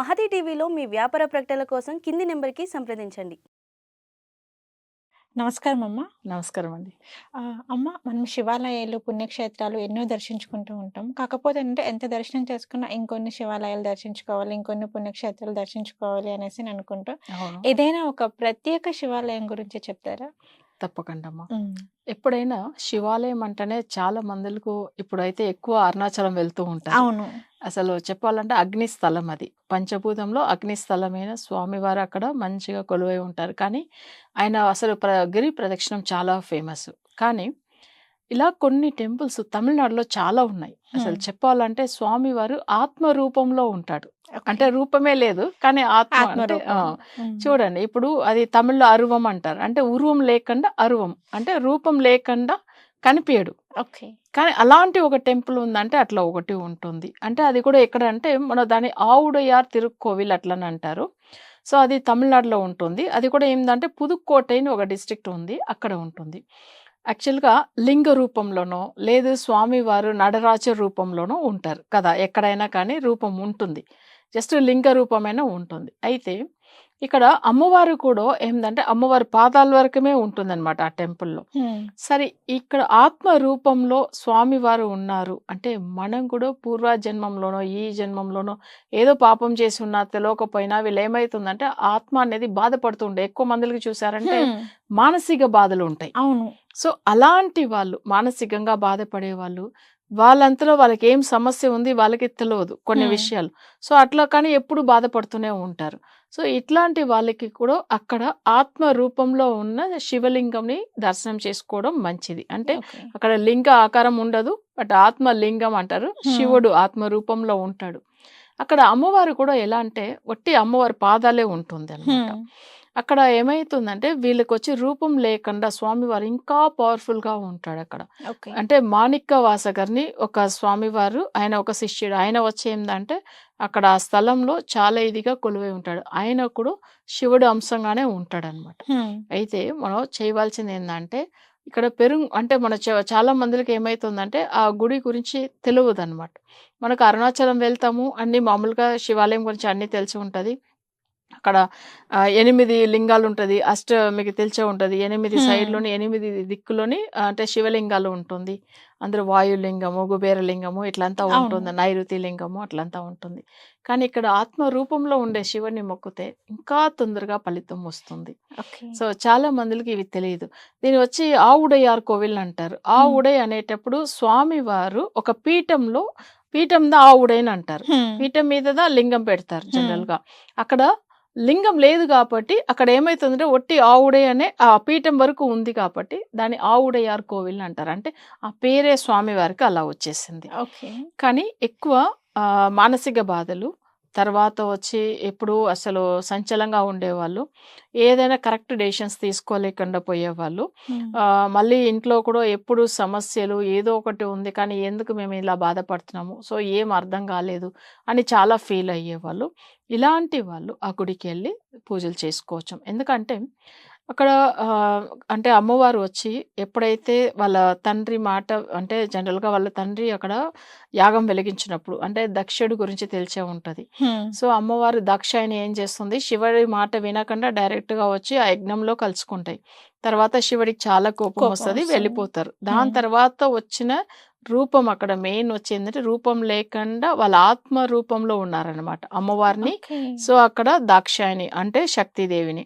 మహతి టీవీలో మీ వ్యాపార ప్రకటనల కోసం కింది నెంబర్కి సంప్రదించండి. నమస్కారం అమ్మ. నమస్కారం అండి. అమ్మ మనం శివాలయాలు పుణ్యక్షేత్రాలు ఎన్నో దర్శించుకుంటూ ఉంటాం. కాకపోతే అంటే ఎంత దర్శనం చేసుకున్నా ఇంకొన్ని శివాలయాలు దర్శించుకోవాలి ఇంకొన్ని పుణ్యక్షేత్రాలు దర్శించుకోవాలి అనేసి నేను అనుకుంటా. ఏదైనా ఒక ప్రత్యేక శివాలయం గురించి చెప్తారా? తప్పకుండా అమ్మా. ఎప్పుడైనా శివాలయం అంటేనే చాలా మందులకు ఇప్పుడైతే ఎక్కువ అరుణాచలం వెళ్తూ ఉంటారు. అవును. అసలు చెప్పాలంటే అగ్ని స్థలం అది. పంచభూతంలో అగ్ని స్థలమైన స్వామివారు అక్కడ మంచిగా కొలువై ఉంటారు. కానీ ఆయన అసలు ప్ర గిరి ప్రదక్షిణం చాలా ఫేమస్. కానీ ఇలా కొన్ని టెంపుల్స్ తమిళనాడులో చాలా ఉన్నాయి. అసలు. చెప్పాలంటే స్వామివారు ఆత్మ రూపంలో ఉంటాడు అంటే రూపమే లేదు. కానీ ఆత్మ అంటే. చూడండి ఇప్పుడు అది తమిళ్ళో అరువం అంటారు. అంటే ఉరువం లేకుండా అరువం. అంటే రూపం లేకుండా కనిపించడు ఓకే. కానీ అలాంటి ఒక టెంపుల్ ఉందంటే అట్లా ఒకటి ఉంటుంది. అంటే అది కూడా ఎక్కడ అంటే మన దాని ఆవుడయార్ తిరుక్కోవిల్ అట్లని అంటారు. సో అది తమిళనాడులో ఉంటుంది. అది కూడా ఏంటంటే పుదుక్కోటై అని ఒక డిస్ట్రిక్ట్ ఉంది. అక్కడ ఉంటుంది. యాక్చువల్గా లింగ రూపంలోనో లేదు స్వామివారు నడరాజ రూపంలోనో ఉంటారు కదా. ఎక్కడైనా కానీ రూపం ఉంటుంది. జస్ట్ లింగ రూపమైనా ఉంటుంది. అయితే ఇక్కడ అమ్మవారు కూడా ఏంటంటే అమ్మవారి పాదాల వరకమే ఉంటుందన్నమాట ఆ టెంపుల్లో. సరే ఇక్కడ ఆత్మ రూపంలో స్వామివారు ఉన్నారు. అంటే మనం కూడా పూర్వ జన్మంలోనో ఈ జన్మంలోనో ఏదో పాపం చేసి ఉన్నా తెలియకపోయినా వీళ్ళు ఏమవుతుందంటే ఆత్మ అనేది బాధపడుతుండే. ఎక్కువ మందికి చూసారంటే. మానసిక బాధలు ఉంటాయి అవును. సో అలాంటి వాళ్ళు మానసికంగా బాధపడే వాళ్ళు వాళ్ళంతలో వాళ్ళకి ఏం సమస్య ఉంది వాళ్ళకి తెలియదు కొన్ని. విషయాలు సో అట్లా కానీ ఎప్పుడు బాధపడుతూనే ఉంటారు సో ఇట్లాంటి వాళ్ళకి కూడా అక్కడ ఆత్మ రూపంలో ఉన్న శివలింగంని దర్శనం చేసుకోవడం మంచిది అంటే. అక్కడ లింగ ఆకారం ఉండదు బట్ ఆత్మ లింగం అంటారు. శివుడు ఆత్మ రూపంలో ఉంటాడు అక్కడ అమ్మవారు కూడా ఎలా అంటే వట్టి అమ్మవారి పాదాలే ఉంటుంది అన్నమాట ఉమ్. అక్కడ ఏమైతుందంటే వీళ్ళకి వచ్చి రూపం లేకుండా స్వామివారు ఇంకా పవర్ఫుల్గా ఉంటాడు అక్కడ అంటే మాణిక్య వాసగర్ని ఒక స్వామివారు ఆయన ఒక శిష్యుడు. ఆయన వచ్చి ఏందంటే అక్కడ ఆ స్థలంలో చాలా ఇదిగా కొలువై ఉంటాడు. ఆయన కూడా శివుడు అంశంగానే ఉంటాడు అనమాట ఉమ్. అయితే మనం చేయవలసింది ఏంటంటే ఇక్కడ పెరుగు అంటే మన చాలా మందికి ఏమైతుందంటే ఆ గుడి గురించి తెలియదు అనమాట మనకు అరుణాచలం వెళ్తాము అన్ని మామూలుగా శివాలయం గురించి అన్ని తెలిసి ఉంటుంది. అక్కడ ఆ, ఎనిమిది లింగాలు ఉంటుంది అష్ట మీకు తెలిసే ఉంటుంది. ఎనిమిది. సైడ్లోని ఎనిమిది దిక్కులోని ఆ, అంటే శివలింగాలు ఉంటుంది. అందులో వాయులింగము కుబేరలింగము ఇట్లంతా. ఉంటుంది. నైరుతి లింగము అట్లంతా ఉంటుంది. కానీ ఇక్కడ ఆత్మ రూపంలో ఉండే శివుని మొక్కితే ఇంకా తొందరగా ఫలితం వస్తుంది. ఓకే. సో చాలా మందికి ఇవి తెలియదు. దీని వచ్చి ఆవుడయ్యార్ కోవిల్ అంటారు. ఆవుడై అనేటప్పుడు స్వామివారు ఒక పీఠంలో పీఠం దా ఆవుడైని అంటారు. పీఠం మీద లింగం పెడతారు. జనరల్గా అక్కడ లింగం లేదు కాబట్టి అక్కడ ఏమైతుందంటే ఒట్టి ఆవుడే అనే ఆ పీఠం వరకు ఉంది కాబట్టి దాన్ని ఆవుడయ్యార్ కోవిల్ అంటారు. అంటే ఆ పేరే స్వామివారికి అలా వచ్చేసింది. ఓకే. కానీ ఎక్కువ మానసిక బాధలు తర్వాత వచ్చి ఎప్పుడు అసలు సంచలంగా ఉండేవాళ్ళు. ఏదైనా కరెక్ట్ డెసిషన్స్ తీసుకోలేకుండా పోయేవాళ్ళు. మళ్ళీ ఇంట్లో కూడా ఎప్పుడు సమస్యలు ఏదో ఒకటి ఉంది కానీ ఎందుకు మేము ఇలా బాధపడుతున్నాము? సో ఏం అర్థం కాలేదు అని చాలా ఫీల్ అయ్యేవాళ్ళు. ఇలాంటి వాళ్ళు ఆ గుడికి వెళ్ళి పూజలు చేసుకోవచ్చు. ఎందుకంటే అక్కడ అంటే అమ్మవారు వచ్చి ఎప్పుడైతే వాళ్ళ తండ్రి మాట అంటే జనరల్గా వాళ్ళ తండ్రి అక్కడ యాగం వెలిగించినప్పుడు అంటే దక్షుడి గురించి తెలిసే ఉంటుంది. సో అమ్మవారు దక్షాయిని ఏం చేస్తుంది శివుడి మాట వినకుండా డైరెక్ట్గా వచ్చి ఆ యజ్ఞంలో కలుసుకుంటాయి తర్వాత శివుడికి చాలా కోపం కోపం వస్తుంది వస్తుంది. వెళ్ళిపోతారు దాని. తర్వాత వచ్చిన రూపం అక్కడ మెయిన్ వచ్చిందంటే రూపం లేకుండా వాళ్ళ ఆత్మ రూపంలో ఉన్నారనమాట అమ్మవారిని ఓకే. సో అక్కడ దాక్షాయిని అంటే శక్తిదేవిని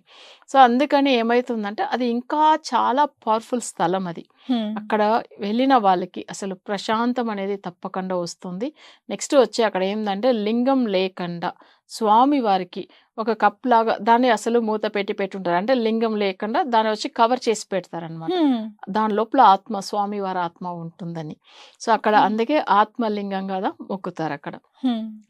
సో అందుకని ఏమైతుందంటే అది ఇంకా చాలా పవర్ఫుల్ స్థలం అది. అక్కడ వెళ్ళిన వాళ్ళకి అసలు ప్రశాంతం అనేది తప్పకుండా వస్తుంది నెక్స్ట్ వచ్చి అక్కడ ఏంటంటే లింగం లేకుండా స్వామి వారికి ఒక కప్ లాగా దాన్ని అసలు మూత పెట్టి పెట్టుంటారు అంటే లింగం లేకుండా దాన్ని వచ్చి కవర్ చేసి పెడతారనమాట. దాని లోపల ఆత్మ స్వామి వారి ఆత్మ ఉంటుందని సో అక్కడ. అందుకే ఆత్మలింగం కదా మొక్కుతారు అక్కడ.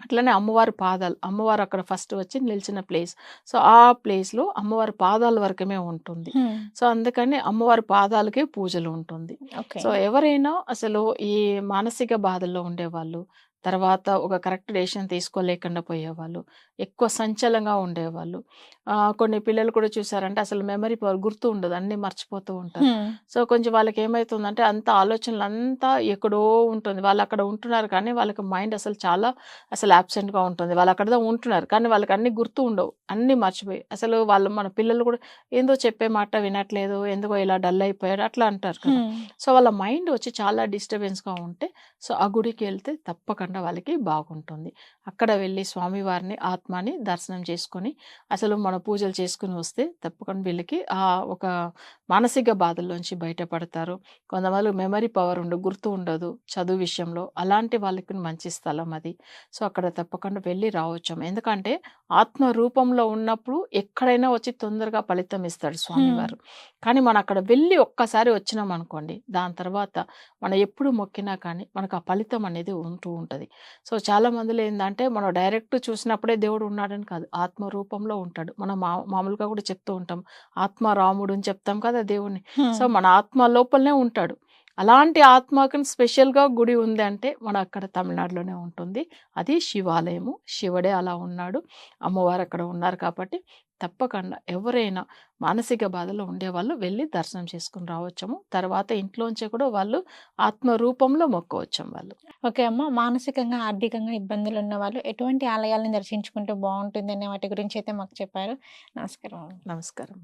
అట్లనే అమ్మవారి పాదాలు అమ్మవారు అక్కడ ఫస్ట్ వచ్చి నిలిచిన ప్లేస్ సో ఆ ప్లేస్లో అమ్మవారి పాదాల వరకమే ఉంటుంది. సో అందుకని అమ్మవారి పాదాలకే పూజలు ఉంటుంది. సో ఎవరైనా అసలు ఈ మానసిక బాధల్లో ఉండేవాళ్ళు తర్వాత ఒక కరెక్ట్ డెసిషన్ తీసుకోలేకుండా పోయేవాళ్ళు. ఎక్కువ సంచలంగా ఉండేవాళ్ళు. కొన్ని పిల్లలు కూడా చూసారంటే అసలు మెమరీ పవర్ గుర్తు ఉండదు. అన్నీ మర్చిపోతూ ఉంటారు. సో కొంచెం వాళ్ళకి ఏమవుతుందంటే అంత ఆలోచనలు అంతా ఎక్కడో ఉంటుంది. వాళ్ళు అక్కడ ఉంటున్నారు కానీ వాళ్ళకి మైండ్ అసలు చాలా అసలు absent గా ఉంటుంది. వాళ్ళు అక్కడ ఉంటున్నారు కానీ వాళ్ళకి అన్ని గుర్తు ఉండవు. అన్నీ మర్చిపోయి అసలు వాళ్ళు మన పిల్లలు కూడా ఏందో చెప్పే మాట వినట్లేదు. ఎందుకో ఇలా డల్ అయిపోయారు అట్లా అంటారు కదా. సో వాళ్ళ మైండ్ వచ్చి చాలా డిస్టర్బెన్స్గా ఉంటే సో ఆ గుడికి వెళ్తే తప్పకుండా వాళ్ళకి బాగుంటుంది. అక్కడ వెళ్ళి స్వామివారిని ఆత్మని దర్శనం చేసుకొని అసలు మన పూజలు చేసుకుని వస్తే తప్పకుండా వీళ్ళకి ఆ ఒక మానసిక బాధల్లోంచి బయటపడతారు. కొంతమంది మెమరీ పవర్ ఉండదు గుర్తు ఉండదు చదువు విషయంలో. అలాంటి వాళ్ళకి మంచి స్థలం అది. సో అక్కడ తప్పకుండా వెళ్ళి రావచ్చు. ఎందుకంటే ఆత్మ రూపంలో ఉన్నప్పుడు ఎక్కడైనా వచ్చి తొందరగా ఫలితం ఇస్తాడు స్వామివారు. కానీ మనం అక్కడ వెళ్ళి ఒక్కసారి వచ్చినాం అనుకోండి దాని తర్వాత మనం ఎప్పుడు మొక్కినా కానీ మనకు ఆ ఫలితం అనేది ఉంటూ ఉంటుంది. సో చాలా మందిలో ఏంటంటే మనం డైరెక్ట్ చూసినప్పుడే దేవుడు ఉన్నాడని కాదు. ఆత్మ రూపంలో ఉంటాడు. మనం మామూలుగా కూడా చెప్తూ ఉంటాం. ఆత్మ రాముడు అని చెప్తాం కదా దేవుణ్ణి. హ్మ్. సో మన ఆత్మ లోపలనే ఉంటాడు. అలాంటి ఆత్మకి స్పెషల్గా గుడి ఉంది అంటే మన అక్కడ తమిళనాడులోనే ఉంటుంది. అది శివాలయము. శివుడే అలా ఉన్నాడు. అమ్మవారు అక్కడ ఉన్నారు కాబట్టి తప్పకుండా ఎవరైనా మానసిక బాధలో ఉండేవాళ్ళు వెళ్ళి దర్శనం చేసుకుని రావచ్చము. తర్వాత ఇంట్లోంచే కూడా వాళ్ళు ఆత్మ రూపంలో మొక్కవచ్చాం వాళ్ళు. ఓకే అమ్మ మానసికంగా ఆర్థికంగా ఇబ్బందులు ఉన్న వాళ్ళు ఎటువంటి ఆలయాలను దర్శించుకుంటే బాగుంటుంది అనే వాటి గురించి అయితే మాకు చెప్పారు. నమస్కారం. నమస్కారం.